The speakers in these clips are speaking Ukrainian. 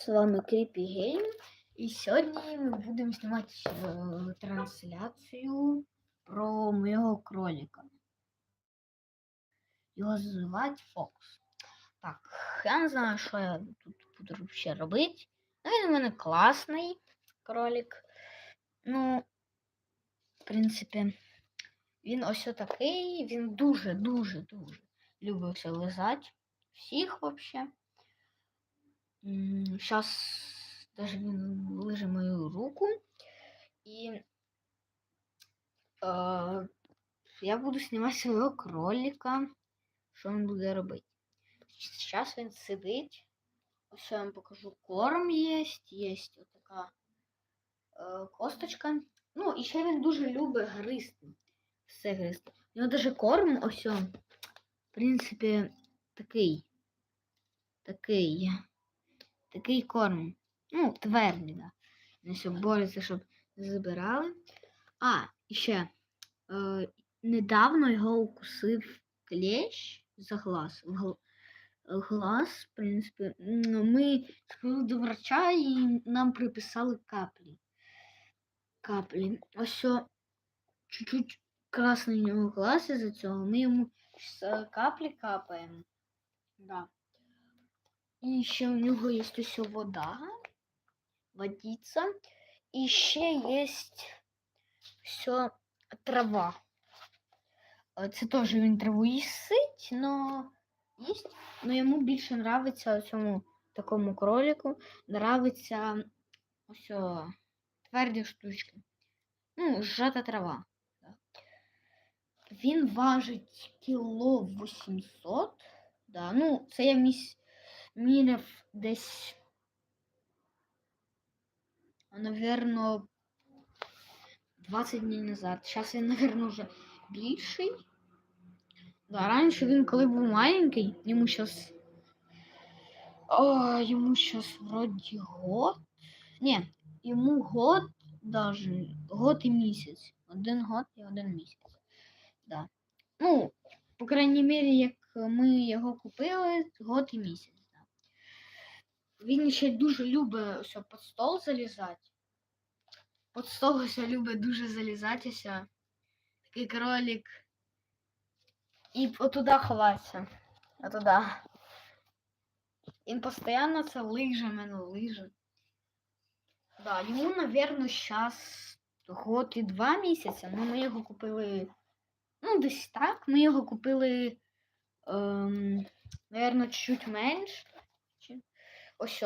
З вами Кріпі Гейм. І сьогодні ми будемо знімати е, трансляцію про моєго кролика. Його звати Фокс. Так, я не знаю, що я тут буду ще робити. Ну, він у мене класний кролик. Ну, в принципі, він ось такий, він дуже-дуже-дуже любить все лизати. Всіх взагалі. Сейчас даже він лиже мою руку. І э, я буду знімати свого кролика. Що він буде робити? Зараз він сидить. Ось я вам покажу. Корм є, є ось така е, косточка. Ну, і ще він дуже любить гристи. Все гристи. У нього даже корм ось. В принципі, такий. Такий. Такий корм. Ну, твердий, да. Він все бореться, щоб забирали. А, і ще е, недавно його укусив клещ за глаз. В глаз, в принципі, ми сходили до врача і нам приписали каплі. Каплі. Ось чуть-чуть красний у нього глаз із-за цього. Ми йому каплі капаємо. Да. І ще у нього є ось вода, водиця. І ще є все трава. Е, Це теж він траву їсить, но їсть. Но йому більше нравиться цьому такому кролику. Нравиться ось тверді штучки. Ну, зжата трава. Він важить кіло 800. Да. Ну, це я місь міряв десь, наверно, 20 днів назад. Зараз він, наверно, вже більший. Да, раніше він, коли був маленький, йому зараз. О, йому зараз вроді год. Ні, йому год даже. Год і місяць. Один год і один місяць. Да. Ну, по крайній мірі, як ми його купили, год і місяць. Він ще дуже любить ось під стол залізати. Під стол ось любить дуже залізатися. Такий кролик. І отуда ховатися. Отуда. Він постійно це лиже мене лиже. Да, йому, наверное, зараз год і два місяці. Ну, ми його купили. Ну, десь так. Ми його купили, ем, наверное, чуть менш. Ось.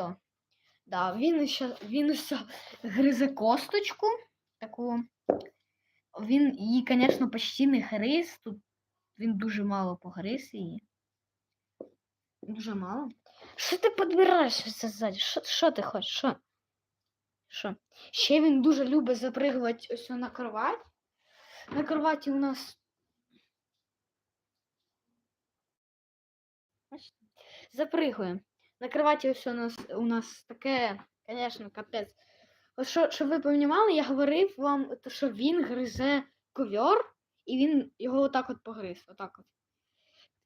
Да, він ще він ще гризе косточку таку. Він її, звісно, почти не гриз. Тут він дуже мало погриз її. Дуже мало. Що ти підбираєш це ззаді? Що, що ти хочеш? Що? Що? Ще він дуже любить запригувати ось на кровать. На кроваті у нас. Бачите? Запригує. На кроваті ось у нас у нас таке, звісно, капець. Що, щоб ви розуміли, я говорив вам, що він гризе ковер, і він його отак от погриз. Отак от.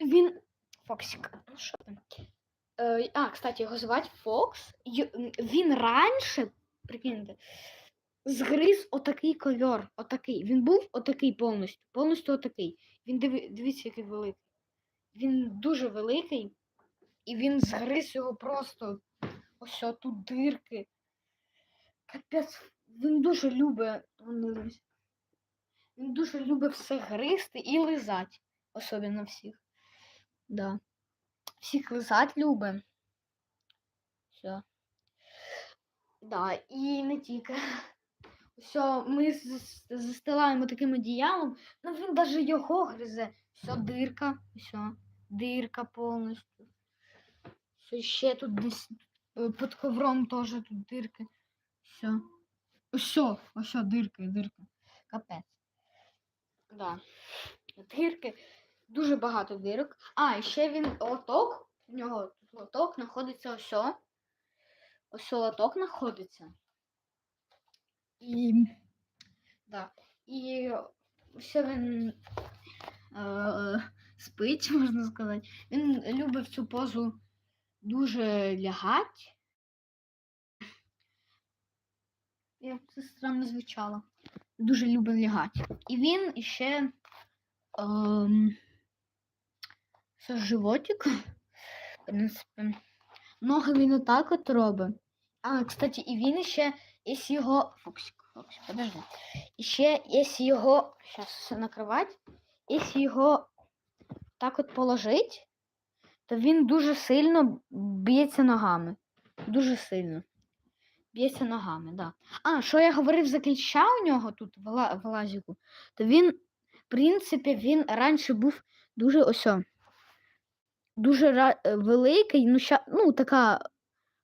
Він. Фоксик. Ну що там? Е, а, кстати, його звати Фокс. Він раніше, прикиньте, згриз отакий ковер. Отакий. Він був отакий повністю. Повністю отакий. Він дивіться, який великий. Він дуже великий. І він згриз його просто ось тут дирки. Капець, він дуже любить. Він дуже любить все гризти і лизати. Особливо всіх. Да. Всіх лизать любить. Все. Да, і не тільки. Все, ми застилаємо таким одіялом. Ну він навіть його гризе. Все, дирка. Все. Дирка повністю. Ще тут десь е, під ковром теж тут дирки. Все. Все, ось дирка, дирка. Капець. Да. Дирки. Дуже багато дирок. А, і ще він лоток. У нього тут лоток знаходиться ось. Ось лоток знаходиться. І. Да. І все він е, спить, можна сказати. Він любить цю позу дуже лягати. як це странно звучало. Дуже любить лягати. І він іще ем, животик. В принципі. Ноги він отак от робить. А, кстати, і він ще, якщо його. Фоксик, Фоксик, подожди. І ще, якщо його. Зараз все накривати. Якщо його так от положить, то він дуже сильно б'ється ногами. Дуже сильно. Б'ється ногами, да. А, що я говорив за кліща у нього тут в, ла- в лазіку, то він, в принципі, він раніше був дуже ось. Дуже е, великий, ну, ща, ну така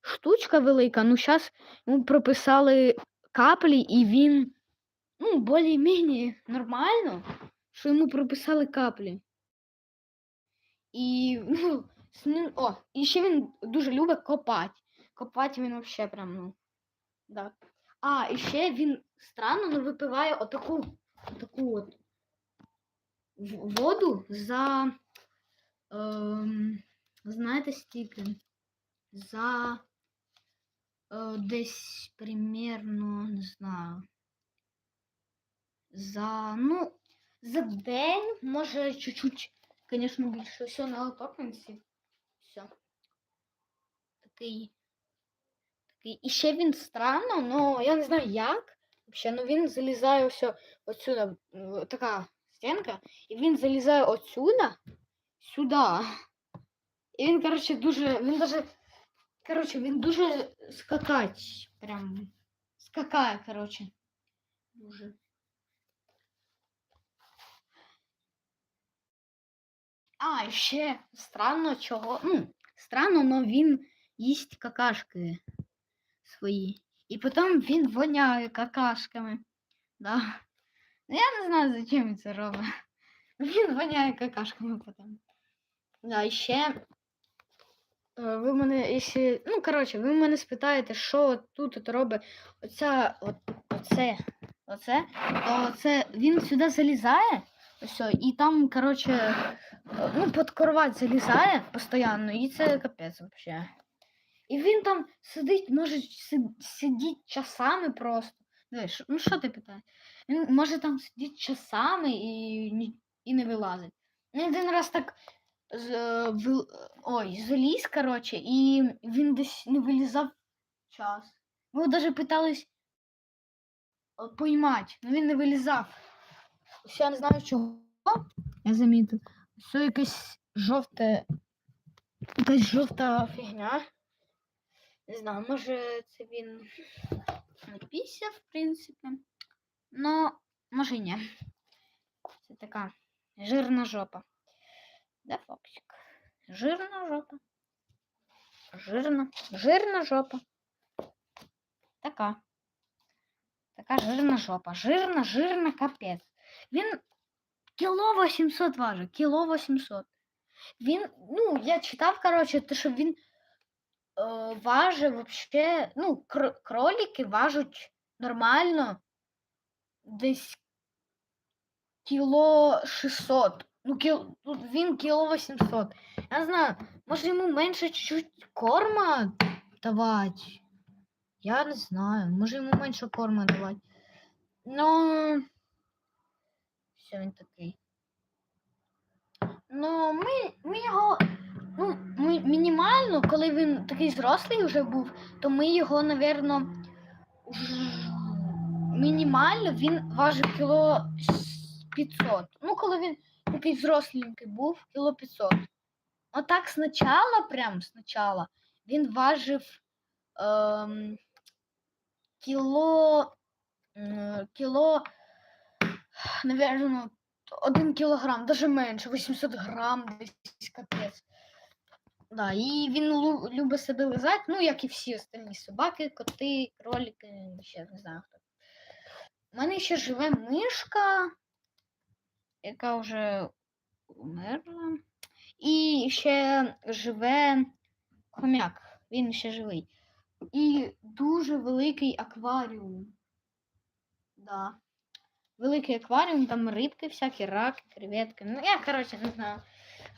штучка велика, ну зараз йому прописали каплі, і він, ну, більш-менш нормально, що йому прописали каплі. І, ну, з ним, о, і ще він дуже любить копати. Копати він взагалі прям, ну, да. А, і ще він странно ну, випиває отаку, отаку от воду за, ем, знаєте, стільки, за е, десь примерно, не знаю, за, ну, за день, може, чуть-чуть, звісно, більше, все на все. Такий, такий, і ще він странно, ну, я не знаю як, Взагалі, ну він залізає все отсюда, така стінка, і він залізає отсюда сюди. І він, коротше, дуже. Він даже. Коротше, він дуже скакать. Прям скакає, коротше. Дуже. А, ще странно чого. Ну, странно, але він їсть какашки свої. І потім він воняє какашками. Да. Ну, я не знаю, зачем він це робить. Він воняє какашками потім. Да, і ще. Ви мене, якщо. Ну, коротше, ви мене спитаєте, що тут от робить оця, от, оце, оце, то це він сюди залізає, ось, і там, коротше, е, ну, під кровать залізає постійно, і це капець взагалі. І він там сидить, може си- сидіти часами просто. Дивись, ну що ти питаєш? Він може там сидіти часами і, і не вилазить. Він один раз так з, е, вил- ой, заліз, коротше, і він десь не вилізав час. Ми його навіть питались е, поймати, але він не вилізав. Ще я не знаю чого. Я замітив. Все якесь жовте. Якась жовта фігня. Не знаю, може це він напісся, в принципі. Но може й ні. Це така жирна жопа. Де Фоксик? Жирна жопа. Жирна. Жирна жопа. Така. Така жирна жопа. Жирна, жирна, капець. Він кіло 800 важить. Кіло 800. Він, ну, я читав, коротше, що він важить вообще, ну, кр- кролики важать нормально десь кіло 600. Ну, кіл, він кіло 800. Я не знаю, може йому менше чуть-чуть корма давати. Я не знаю, може йому менше корма давати. Ну, все він такий. Ну, ми, ми його. Ну, ми, мінімально, коли він такий зрослий вже був, то ми його, напевно, мінімально він важив кіло с- 500. Ну, коли він такий зросленький був, кіло 500. Отак спочатку, прям спочатку, він важив ем, кіло, м, кіло, напевно, один кілограм, навіть менше, 800 грам, десь капець. Да, і він лю- любить себе лизати, ну, як і всі остальні собаки, коти, кролики, ще не знаю хто. У мене ще живе мишка, яка вже умерла. І ще живе хомяк, він ще живий. І дуже великий акваріум. Да. Великий акваріум, там рибки всякі, раки, креветки. Ну, я, коротше, не знаю.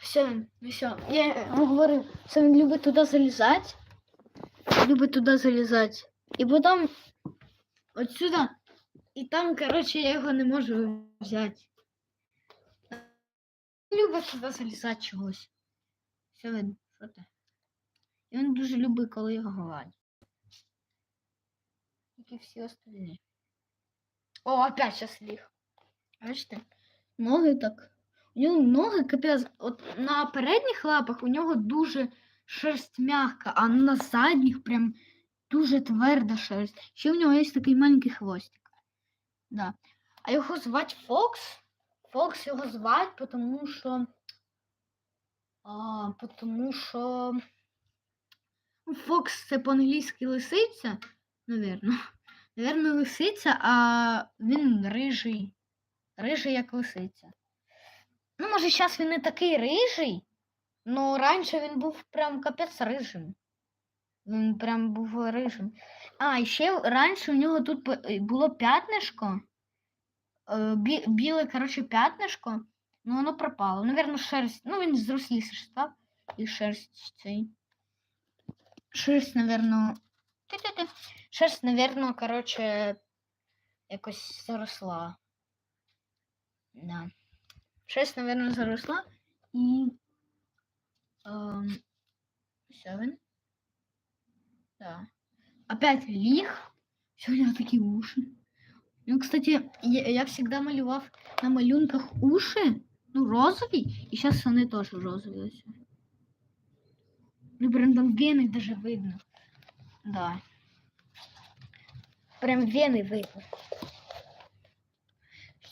Все, ну все. Я вам говорю, що він любить туди залізати. Любить туди залізати. І потім от сюди. І там, коротше, я його не можу взяти. Любить сюди залізати чогось. Все видно, що ти. І він дуже любить, коли його гладять. Як і всі остальні. О, опять сейчас ліг. Бачите? Ноги так. У нього ноги капець. От на передніх лапах у нього дуже шерсть м'яка, а на задніх прям дуже тверда шерсть. Ще у нього є такий маленький хвостик. Да. А його звати Фокс. Фокс його звати, тому що. А, тому що. ну, Фокс це по-англійськи лисиця, навірно. Навірно, лисиця, а він рижий. Рижий, як лисиця. Ну, може, зараз він не такий рижий, але раніше він був прям капець рижим. Він прям був рижим. А, ще раніше у нього тут е, було п'ятнишко. е, бі- Біле, коротше, п'ятнишко, ну воно пропало. Навірно, шерсть. Ну, він зросліше став. І шерсть цей. Шерсть, навірно. Ти-ти-ти. Шерсть, навірно, коротше, якось заросла. Да. Шерсть, навірно, заросла. І. Ем, все він. Да. Опять ліг. Все, у него такие уши. Ну, кстати, я, я всегда малював на малюнках уши, ну, розові, і зараз вони теж розові. ось. Ну, прям там вени даже видно. Да. Прям вени видно.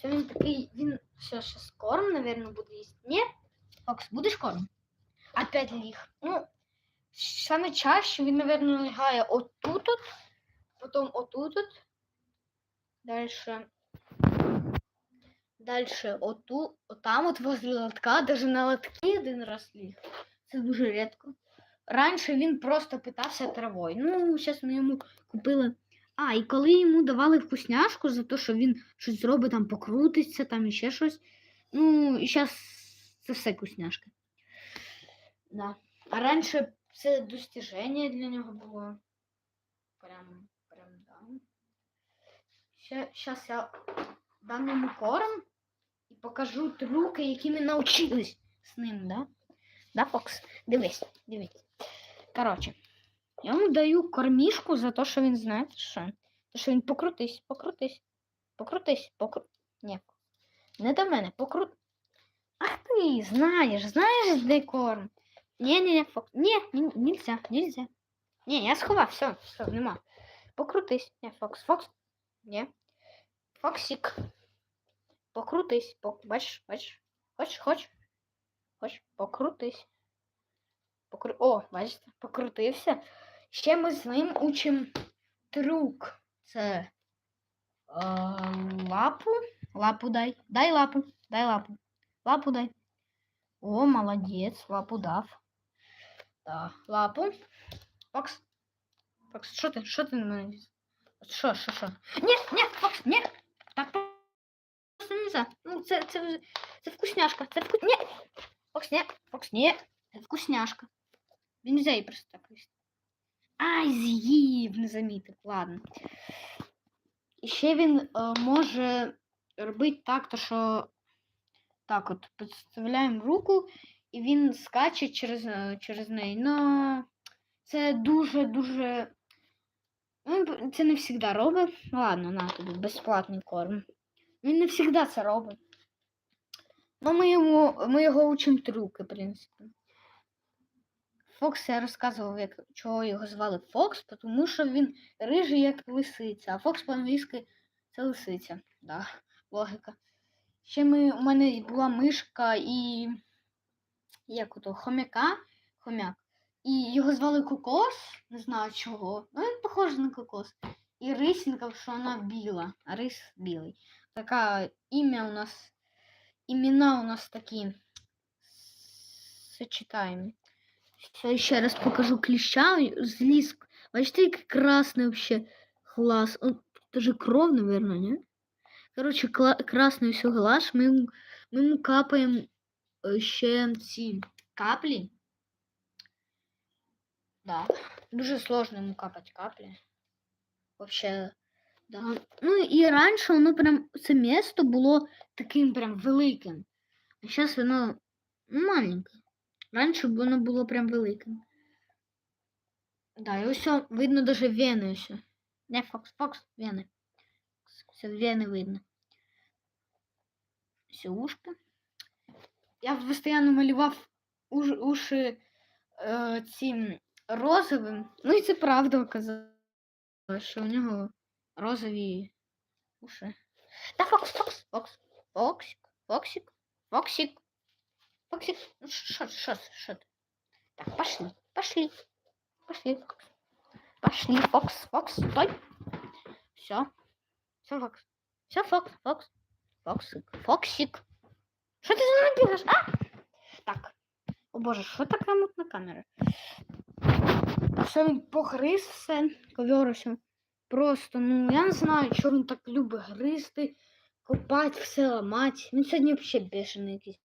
Що він такий, він все, зараз корм, наверное, буде їсти. Ні? Фокс, будеш корм? Опять ліг. Ну, саме чаще він, наверное, лягає отут, от, потім отут. От. Дальше. Дальше оту, отам от возле лотка, даже на лотки один раз ліг. Це дуже рідко. Раніше він просто питався травою. Ну, зараз ми йому купили. А, і коли йому давали вкусняшку за те, що він щось зробить, там покрутиться, там іще щось. Ну, і зараз це все вкусняшка. Да. А раніше це достіження для нього було. Прям, прям, да. Щас я дам йому корм і покажу трюки, які ми навчились з ним, да? Да, Фокс? Дивись, дивись. Коротше, я йому даю кормішку за те, що він знає, що. То, що він покрутись, покрутись, покрутись, покру... Ні. Не до мене, покрут. Ах ти, знаєш, знаєш, де корм. Ні, ні, ні, Фокс. Ні, ні, нельзя, нельзя. Ні, я сховав, все, все, нема. Покрутись. Ні, Фокс, Фокс. Ні. Фоксик. Покрутись. Пок... Бачиш, бачиш? Хочеш, хочеш? Хочеш? Покрутись. Покру... О, бачите, покрутився. Ще ми з ним учимо трюк. Це е, лапу. Лапу дай. Дай лапу. Дай лапу. Лапу дай. О, молодець, лапу дав. Да, лапу. Фокс. Фокс, що ти? Що ти на мене? От Що, що, що? Ні, ні, Фокс, ні. Так просто нельзя. Ну, це, це, вже- це вкусняшка. Це вкус... Ні. Фокс, ні. Фокс, ні. Це вкусняшка. Він нельзя її просто так їсти. Ай, з'їв, не замітив. Ладно. І ще він е, може робити так, то що так от підставляємо руку, і він скаче через, е, через неї. Ну, це дуже-дуже. Ну, це не завжди робить. Ладно, на тобі безплатний корм. Він не завжди це робить. Ну, ми, ми його учимо трюки, в принципі. Фокс я розказував, як, чого його звали Фокс, тому що він рижий, як лисиця, а Фокс по-англійськи це лисиця. Да, логіка. Ще ми, у мене була мишка і як ото, хомяка, хомяк. І його звали Кокос, не знаю чого. Ну, він похожий на кокос. І рисінка, що вона біла, а рис білий. Така ім'я у нас, імена у нас такі сочетаємі. Все, ще раз покажу кліща. Зліз. Бачите, який красний вообще глаз. Он, даже кров, наверное, не? Короче, красний все глаз. Йому- ми йому капаємо ще ці. Да. Дуже сложно йому капати каплі. Вообще Да. Ну і раніше воно прям це місто було таким прям великим. А зараз воно ну, маленьке. Раніше воно було прям великим. Да, і ось видно даже вени ось. Не Фокс, Фокс, вени. Все вени видно. Все ушки. Я постійно малював уш, уші е, цим розовим. Ну і це правда оказалось, що у нього розові уші. Та Фокс, Фокс, Фокс, Фоксик, Фоксик, Фоксик, Фоксик. Ну що, що, що ти? Так, пошли, пошли, пошли, Фокс. Пошли, Фокс, Фокс, стой. Все, все, Фокс. Все, Фокс, Фокс, Фоксик, Фоксик. Що ти за бігаєш? А? Так. О боже, що така мутна камера? Все він погриз все. Просто, ну, я не знаю, що він так любить гризти, копати, все ламати. Він сьогодні взагалі бешений якийсь.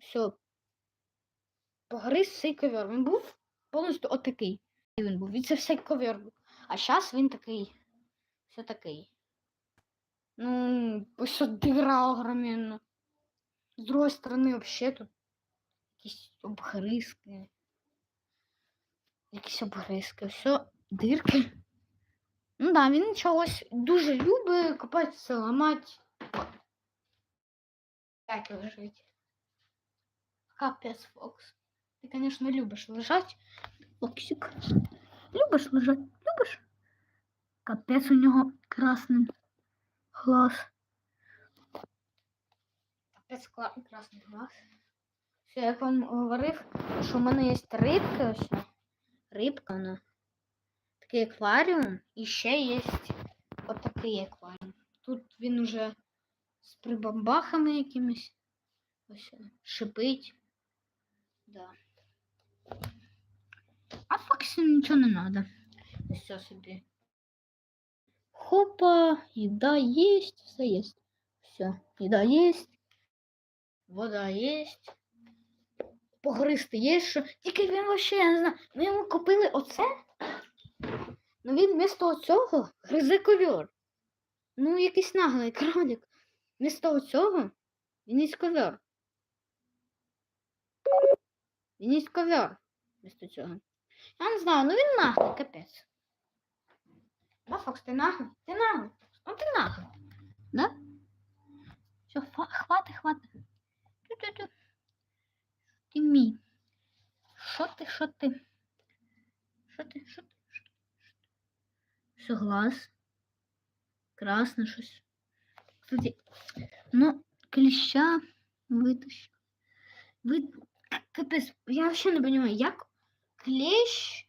Все. Погриз цей ковер. Він був повністю отакий. Він був. Він це все ковер. А зараз він такий. Все такий. Ну, ось дыра огроменна. З другої сторони вообще тут якісь обгризки. Якісь обгризки. Все, дирки. Ну да, він чогось дуже любить копатися, ламати. Так лежить. Капець, Фокс. Ти, конечно, любиш лежать. Фоксик. Любиш лежать? Любиш? Капець у нього красний глаз. Капець кла- красний глаз. Все, як вам говорив, що в мене є рибки ось. Рибка вона. Такий акваріум. І ще є отакий акваріум. Тут він уже з прибамбахами якимись. Ось шипить. Да. А Фоксі нічого не треба. Все собі. Хопа, еда есть, все есть. Все, еда есть, вода есть. Погристи є, що. Тільки він вообще, я не знаю, ми йому купили оце. Ну він вмісто цього гризе ковер. Ну, якийсь наглий кролик. Вмісто цього він із ковер. Він із ковер. Вмісто цього. Я не знаю, ну він наглий, капець. Да, Фокс, ты наглый? Ты наглый. Ну ты наглый. Да? Все, хватит, хватит. Тю-тю-тю. Ти мій. Що ти, що ти? Що ти, що ти? Що ти? Все, глаз. Красно щось. Кстати, ну, кліща витащив. Ви... Капець, я вообще не понимаю, як клещ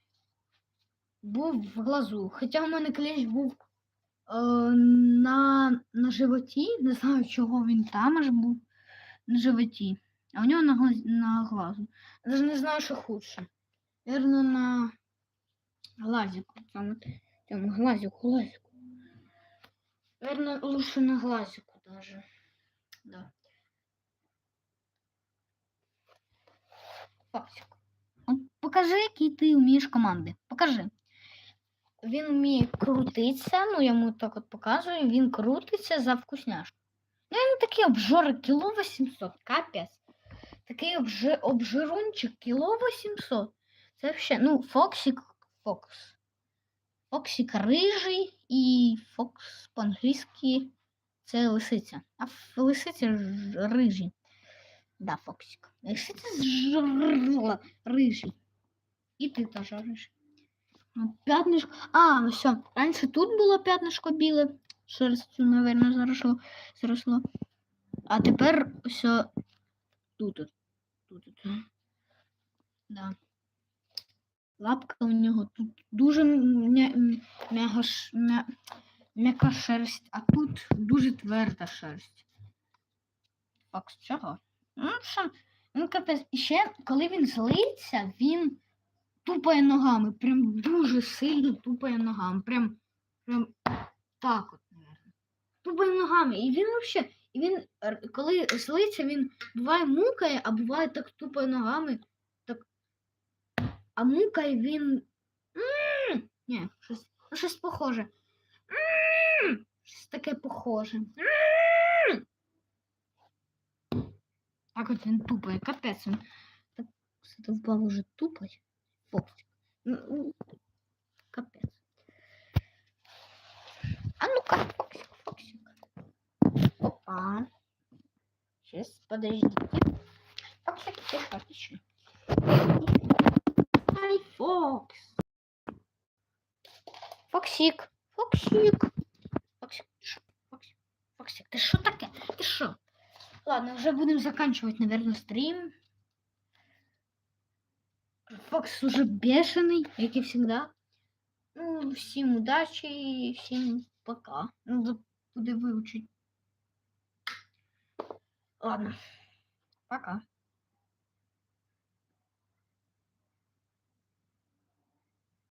був в глазу. Хоча в мене клещ був е, на, на животі. Не знаю, чого він там аж був на животі. А у нього на, на глазу. Даже не знаю, що худше. Вірно, на глазику. Цьому, цьому глазику, глазику. Вірно, лучше на глазику даже. Да. Папсик. Покажи, які ти вмієш команди. Покажи. Він вміє крутитися, ну я йому так от показую, він крутиться за вкусняшку. Ну, він такий обжор кіло 800, капець. Такий обжи, обжирунчик кіло 800. Це взагалі, ну, Фоксик, Фокс. Фоксик рижий і Фокс по-англійськи це лисиця. А лисиця ж рижий. Да, Фоксик. Лисиця ж рижий. І ти рижий. Ну, П'ятнишко. А, ну все. Раніше тут було п'ятнишко біле. Шерстю, мабуть, заросло. заросло. А тепер все тут. от, Тут. Да. Лапка у нього тут дуже м'яка шерсть, а тут дуже тверда шерсть. Факс чого? Ну, що? Ну, капець. І ще, коли він злиться, він тупає ногами, прям дуже сильно тупає ногами. Прям, прям так от, наверное. Тупає ногами. І він взагалі, і він, коли злиться, він буває мукає, а буває так тупає ногами. Так. А мукає він. М, Ні, щось, щось похоже. М, Щось таке похоже. М. Так от він тупає, капець. Він так все впав уже тупать. Фоксик. Ну, ну, Капець. А ну-ка, Фоксик, Фоксик. Опа. Сейчас, подождите. Фоксик, тихо, отлично. Ай, Фокс. Фоксик, Фоксик. Фоксик, Ладно, уже будем заканчивать, наверное, стрим. Фокс уже бешеный, как и всегда. Ну, всем удачи и всем пока. Надо буде выучить. Ладно, пока.